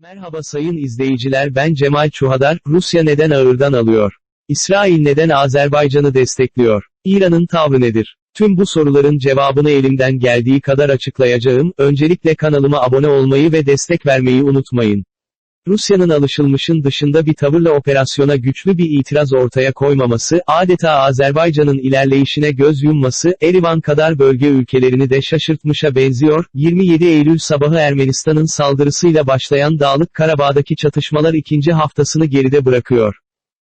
Merhaba sayın izleyiciler ben Cemal Çuhadar, Rusya neden ağırdan alıyor? İsrail neden Azerbaycan'ı destekliyor? İran'ın tavrı nedir? Tüm bu soruların cevabını elimden geldiği kadar açıklayacağım, öncelikle kanalıma abone olmayı ve destek vermeyi unutmayın. Rusya'nın alışılmışın dışında bir tavırla operasyona güçlü bir itiraz ortaya koymaması, adeta Azerbaycan'ın ilerleyişine göz yumması, Erivan kadar bölge ülkelerini de şaşırtmışa benziyor, 27 Eylül sabahı Ermenistan'ın saldırısıyla başlayan Dağlık Karabağ'daki çatışmalar ikinci haftasını geride bırakıyor.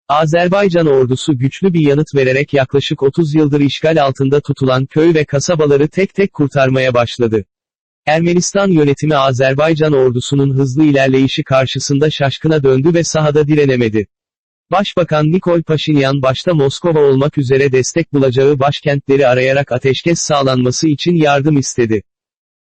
Azerbaycan ordusu güçlü bir yanıt vererek yaklaşık 30 yıldır işgal altında tutulan köy ve kasabaları tek tek kurtarmaya başladı. Ermenistan yönetimi Azerbaycan ordusunun hızlı ilerleyişi karşısında şaşkına döndü ve sahada direnemedi. Başbakan Nikol Paşinyan başta Moskova olmak üzere destek bulacağı başkentleri arayarak ateşkes sağlanması için yardım istedi.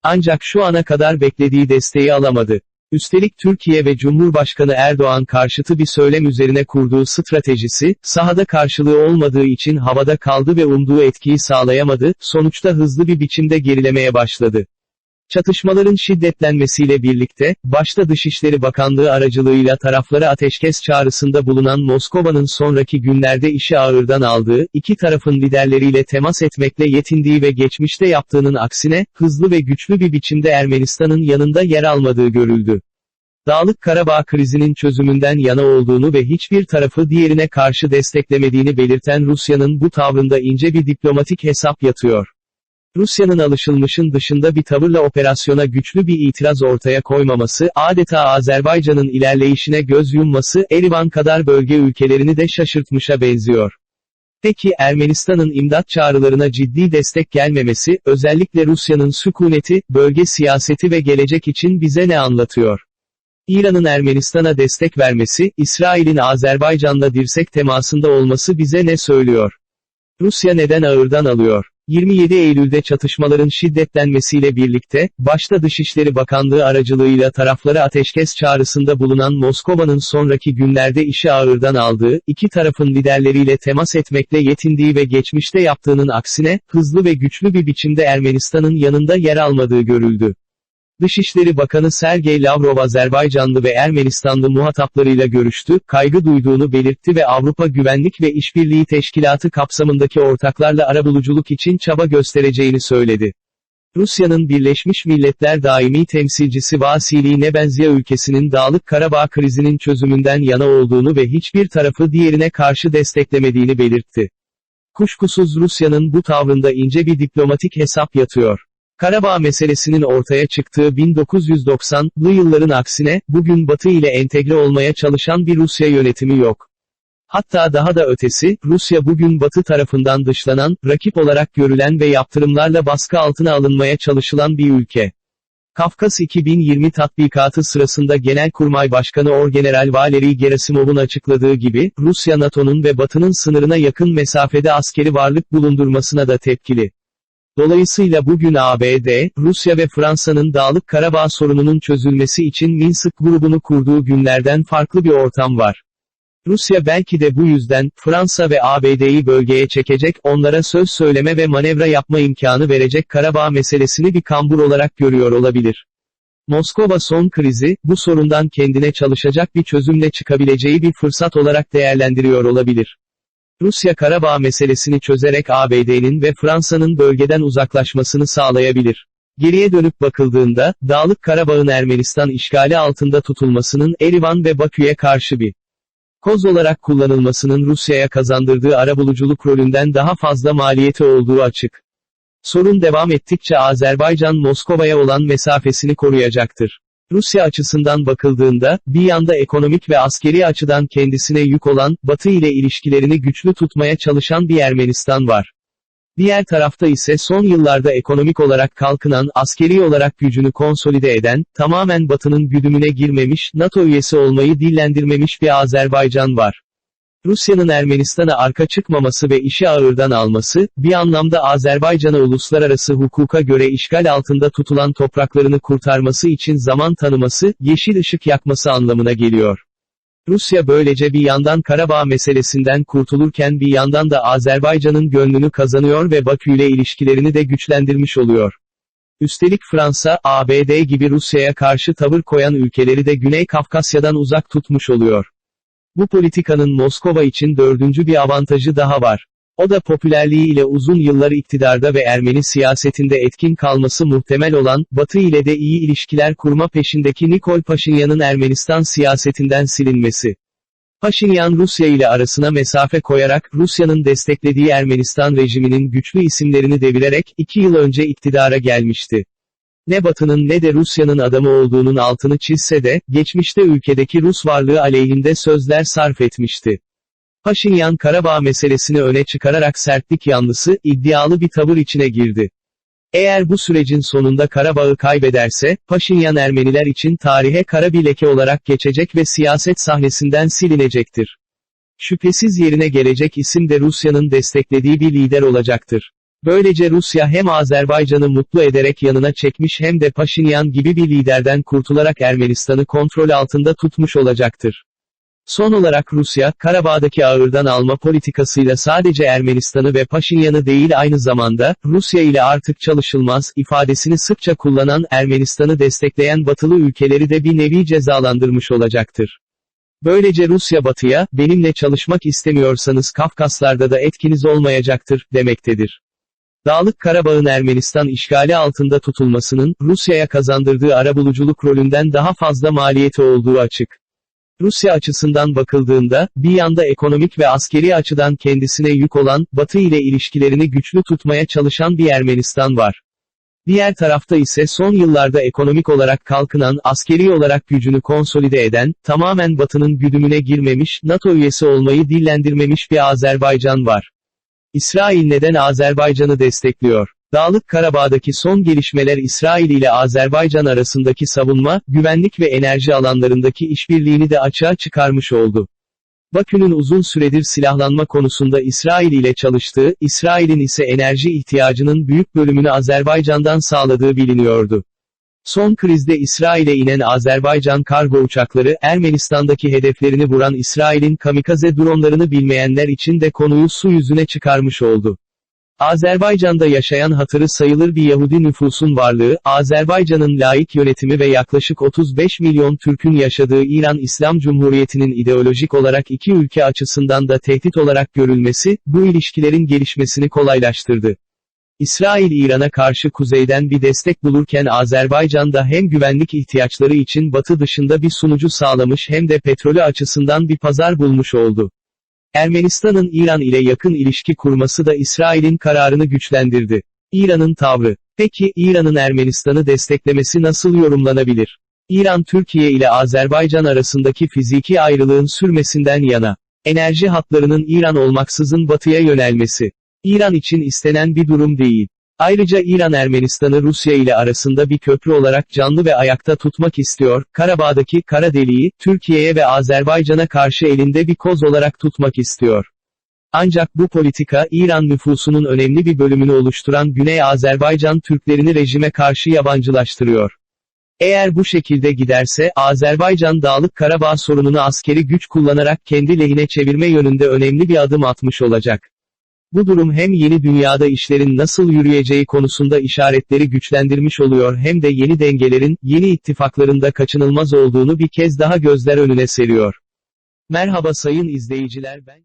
Ancak şu ana kadar beklediği desteği alamadı. Üstelik Türkiye ve Cumhurbaşkanı Erdoğan karşıtı bir söylem üzerine kurduğu stratejisi, sahada karşılığı olmadığı için havada kaldı ve umduğu etkiyi sağlayamadı, sonuçta hızlı bir biçimde gerilemeye başladı. Çatışmaların şiddetlenmesiyle birlikte, başta Dışişleri Bakanlığı aracılığıyla taraflara ateşkes çağrısında bulunan Moskova'nın sonraki günlerde işi ağırdan aldığı, iki tarafın liderleriyle temas etmekle yetindiği ve geçmişte yaptığının aksine, hızlı ve güçlü bir biçimde Ermenistan'ın yanında yer almadığı görüldü. Dağlık Karabağ krizinin çözümünden yana olduğunu ve hiçbir tarafı diğerine karşı desteklemediğini belirten Rusya'nın bu tavrında ince bir diplomatik hesap yatıyor. Rusya'nın alışılmışın dışında bir tavırla operasyona güçlü bir itiraz ortaya koymaması, adeta Azerbaycan'ın ilerleyişine göz yumması, Erivan kadar bölge ülkelerini de şaşırtmışa benziyor. Peki Ermenistan'ın imdat çağrılarına ciddi destek gelmemesi, özellikle Rusya'nın sükuneti, bölge siyaseti ve gelecek için bize ne anlatıyor? İran'ın Ermenistan'a destek vermesi, İsrail'in Azerbaycan'la dirsek temasında olması bize ne söylüyor? Rusya neden ağırdan alıyor? 27 Eylül'de çatışmaların şiddetlenmesiyle birlikte, başta Dışişleri Bakanlığı aracılığıyla taraflara ateşkes çağrısında bulunan Moskova'nın sonraki günlerde işi ağırdan aldığı, iki tarafın liderleriyle temas etmekle yetindiği ve geçmişte yaptığının aksine, hızlı ve güçlü bir biçimde Ermenistan'ın yanında yer almadığı görüldü. Dışişleri Bakanı Sergey Lavrov Azerbaycanlı ve Ermenistanlı muhataplarıyla görüştü, kaygı duyduğunu belirtti ve Avrupa Güvenlik ve İşbirliği Teşkilatı kapsamındaki ortaklarla arabuluculuk için çaba göstereceğini söyledi. Rusya'nın Birleşmiş Milletler daimi temsilcisi Vasili Nebenzia ülkesinin Dağlık Karabağ krizinin çözümünden yana olduğunu ve hiçbir tarafı diğerine karşı desteklemediğini belirtti. Kuşkusuz Rusya'nın bu tavrında ince bir diplomatik hesap yatıyor. Karabağ meselesinin ortaya çıktığı 1990'lı yılların aksine, bugün Batı ile entegre olmaya çalışan bir Rusya yönetimi yok. Hatta daha da ötesi, Rusya bugün Batı tarafından dışlanan, rakip olarak görülen ve yaptırımlarla baskı altına alınmaya çalışılan bir ülke. Kafkas 2020 tatbikatı sırasında Genelkurmay Başkanı Orgeneral Valeri Gerasimov'un açıkladığı gibi, Rusya NATO'nun ve Batı'nın sınırına yakın mesafede askeri varlık bulundurmasına da tepkili. Dolayısıyla bugün ABD, Rusya ve Fransa'nın Dağlık Karabağ sorununun çözülmesi için Minsk grubunu kurduğu günlerden farklı bir ortam var. Rusya belki de bu yüzden, Fransa ve ABD'yi bölgeye çekecek, onlara söz söyleme ve manevra yapma imkanı verecek Karabağ meselesini bir kambur olarak görüyor olabilir. Moskova son krizi, bu sorundan kendine çalışacak bir çözümle çıkabileceği bir fırsat olarak değerlendiriyor olabilir. Rusya Karabağ meselesini çözerek ABD'nin ve Fransa'nın bölgeden uzaklaşmasını sağlayabilir. Geriye dönüp bakıldığında, Dağlık Karabağ'ın Ermenistan işgali altında tutulmasının Erivan ve Bakü'ye karşı bir koz olarak kullanılmasının Rusya'ya kazandırdığı arabuluculuk rolünden daha fazla maliyeti olduğu açık. Sorun devam ettikçe Azerbaycan Moskova'ya olan mesafesini koruyacaktır. Rusya açısından bakıldığında, bir yanda ekonomik ve askeri açıdan kendisine yük olan, Batı ile ilişkilerini güçlü tutmaya çalışan bir Ermenistan var. Diğer tarafta ise son yıllarda ekonomik olarak kalkınan, askeri olarak gücünü konsolide eden, tamamen Batı'nın güdümüne girmemiş, NATO üyesi olmayı dillendirmemiş bir Azerbaycan var. Rusya'nın Ermenistan'a arka çıkmaması ve işi ağırdan alması, bir anlamda Azerbaycan'a uluslararası hukuka göre işgal altında tutulan topraklarını kurtarması için zaman tanıması, yeşil ışık yakması anlamına geliyor. Rusya böylece bir yandan Karabağ meselesinden kurtulurken bir yandan da Azerbaycan'ın gönlünü kazanıyor ve Bakü ile ilişkilerini de güçlendirmiş oluyor. Üstelik Fransa, ABD gibi Rusya'ya karşı tavır koyan ülkeleri de Güney Kafkasya'dan uzak tutmuş oluyor. Bu politikanın Moskova için dördüncü bir avantajı daha var. O da popülerliği ile uzun yıllar iktidarda ve Ermeni siyasetinde etkin kalması muhtemel olan, Batı ile de iyi ilişkiler kurma peşindeki Nikol Paşinyan'ın Ermenistan siyasetinden silinmesi. Paşinyan Rusya ile arasına mesafe koyarak, Rusya'nın desteklediği Ermenistan rejiminin güçlü isimlerini devirerek, iki yıl önce iktidara gelmişti. Ne Batı'nın ne de Rusya'nın adamı olduğunun altını çizse de, geçmişte ülkedeki Rus varlığı aleyhinde sözler sarf etmişti. Paşinyan Karabağ meselesini öne çıkararak sertlik yanlısı, iddialı bir tavır içine girdi. Eğer bu sürecin sonunda Karabağ'ı kaybederse, Paşinyan Ermeniler için tarihe kara bir leke olarak geçecek ve siyaset sahnesinden silinecektir. Şüphesiz yerine gelecek isim de Rusya'nın desteklediği bir lider olacaktır. Böylece Rusya hem Azerbaycan'ı mutlu ederek yanına çekmiş hem de Paşinyan gibi bir liderden kurtularak Ermenistan'ı kontrol altında tutmuş olacaktır. Son olarak Rusya, Karabağ'daki ağırdan alma politikasıyla sadece Ermenistan'ı ve Paşinyan'ı değil aynı zamanda, Rusya ile artık çalışılmaz, ifadesini sıkça kullanan Ermenistan'ı destekleyen batılı ülkeleri de bir nevi cezalandırmış olacaktır. Böylece Rusya batıya, benimle çalışmak istemiyorsanız Kafkaslarda da etkiniz olmayacaktır, demektedir. Dağlık Karabağ'ın Ermenistan işgali altında tutulmasının, Rusya'ya kazandırdığı arabuluculuk rolünden daha fazla maliyeti olduğu açık. Rusya açısından bakıldığında, bir yanda ekonomik ve askeri açıdan kendisine yük olan, Batı ile ilişkilerini güçlü tutmaya çalışan bir Ermenistan var. Diğer tarafta ise son yıllarda ekonomik olarak kalkınan, askeri olarak gücünü konsolide eden, tamamen Batı'nın güdümüne girmemiş, NATO üyesi olmayı dillendirmemiş bir Azerbaycan var. İsrail neden Azerbaycan'ı destekliyor? Dağlık Karabağ'daki son gelişmeler İsrail ile Azerbaycan arasındaki savunma, güvenlik ve enerji alanlarındaki işbirliğini de açığa çıkarmış oldu. Bakü'nün uzun süredir silahlanma konusunda İsrail ile çalıştığı, İsrail'in ise enerji ihtiyacının büyük bölümünü Azerbaycan'dan sağladığı biliniyordu. Son krizde İsrail'e inen Azerbaycan kargo uçakları, Ermenistan'daki hedeflerini vuran İsrail'in kamikaze dronlarını bilmeyenler için de konuyu su yüzüne çıkarmış oldu. Azerbaycan'da yaşayan hatırı sayılır bir Yahudi nüfusun varlığı, Azerbaycan'ın laik yönetimi ve yaklaşık 35 milyon Türk'ün yaşadığı İran İslam Cumhuriyeti'nin ideolojik olarak iki ülke açısından da tehdit olarak görülmesi, bu ilişkilerin gelişmesini kolaylaştırdı. İsrail İran'a karşı kuzeyden bir destek bulurken Azerbaycan da hem güvenlik ihtiyaçları için batı dışında bir sunucu sağlamış hem de petrolü açısından bir pazar bulmuş oldu. Ermenistan'ın İran ile yakın ilişki kurması da İsrail'in kararını güçlendirdi. İran'ın tavrı. Peki, İran'ın Ermenistan'ı desteklemesi nasıl yorumlanabilir? İran Türkiye ile Azerbaycan arasındaki fiziki ayrılığın sürmesinden yana. Enerji hatlarının İran olmaksızın batıya yönelmesi. İran için istenen bir durum değil. Ayrıca İran Ermenistan'ı Rusya ile arasında bir köprü olarak canlı ve ayakta tutmak istiyor, Karabağ'daki kara deliği, Türkiye'ye ve Azerbaycan'a karşı elinde bir koz olarak tutmak istiyor. Ancak bu politika, İran nüfusunun önemli bir bölümünü oluşturan Güney Azerbaycan Türklerini rejime karşı yabancılaştırıyor. Eğer bu şekilde giderse, Azerbaycan Dağlık Karabağ sorununu askeri güç kullanarak kendi lehine çevirme yönünde önemli bir adım atmış olacak. Bu durum hem yeni dünyada işlerin nasıl yürüyeceği konusunda işaretleri güçlendirmiş oluyor hem de yeni dengelerin, yeni ittifaklarında kaçınılmaz olduğunu bir kez daha gözler önüne seriyor. Merhaba sayın izleyiciler ben